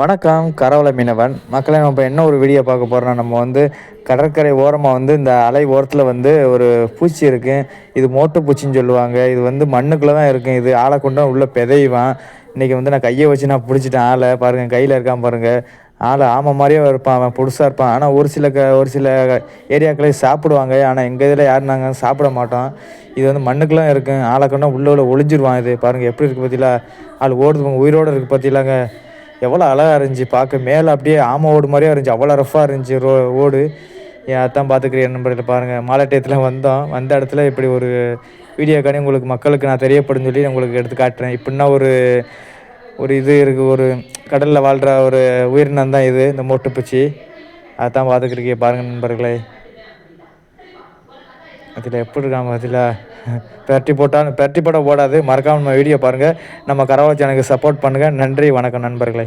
வணக்கம் கரவலை மீனவன். மக்களை நம்ம இப்போ என்ன ஒரு வீடியோ பார்க்க போகிறோம்னா நம்ம வந்து கடற்கரை ஓரமாக வந்து இந்த அலை ஓரத்தில் வந்து ஒரு பூச்சி இருக்குது இது மோட்டு பூச்சின்னு சொல்லுவாங்க. இது வந்து மண்ணுக்குள்ளே தான் இருக்கும் இது ஆளை கொண்டு உள்ளே பிதைவான். இன்றைக்கி வந்து நான் கையை வச்சு நான் பிடிச்சிட்டேன். ஆளை பாருங்கள் கையில் இருக்கான் பாருங்கள் ஆள் ஆமை மாதிரியே இருப்பான். அவன் புதுசாக இருப்பான். ஆனால் ஒரு சில க ஒரு சில ஏரியாக்களே சாப்பிடுவாங்க. ஆனால் எங்கள் இதில் யாரும் நாங்கள் சாப்பிட மாட்டோம் இது வந்து மண்ணுக்குலாம் இருக்கும் ஆளை கொண்டா உள்ளே உள்ள ஒளிஞ்சிருவான் இது. பாருங்கள் எப்படி இருக்குது பார்த்தீங்களா ஆள் ஓடுது உயிரோடு இருக்குது பார்த்தீங்களாங்க எவ்வளோ அழகாக இருந்துச்சு பார்க்க. மேலே அப்படியே ஆமை ஓடு மாதிரியே இருந்துச்சு. அவ்வளோ ரஃப்பாக இருந்துச்சு ரோ ஓடு. என் அத்தான் பார்த்துக்கிறேன் நண்பர்கள் பாருங்கள் மாலை டயத்தில் வந்தோம். வந்த இடத்துல இப்படி ஒரு வீடியோ காணி உங்களுக்கு மக்களுக்கு நான் தெரியப்படும் சொல்லி உங்களுக்கு எடுத்து காட்டுறேன். இப்படின்னா ஒரு ஒரு இது இருக்குது ஒரு கடலில் வாழ்கிற ஒரு உயிரினம் தான் இது இந்த மோட்டுப்பூச்சி. அதான் பார்த்துக்கிறீங்க பாருங்கள் நண்பர்களே. அதில் எப்படி இருக்காம அதில்? பெரட்டி போட்டால் பெரட்டி போட ஓடாது. மறக்காமல் நம்ம வீடியோ பாருங்கள் நம்ம கரவாச்சி எனக்கு சப்போர்ட் பண்ணுங்கள் நன்றி வணக்கம் நண்பர்களே.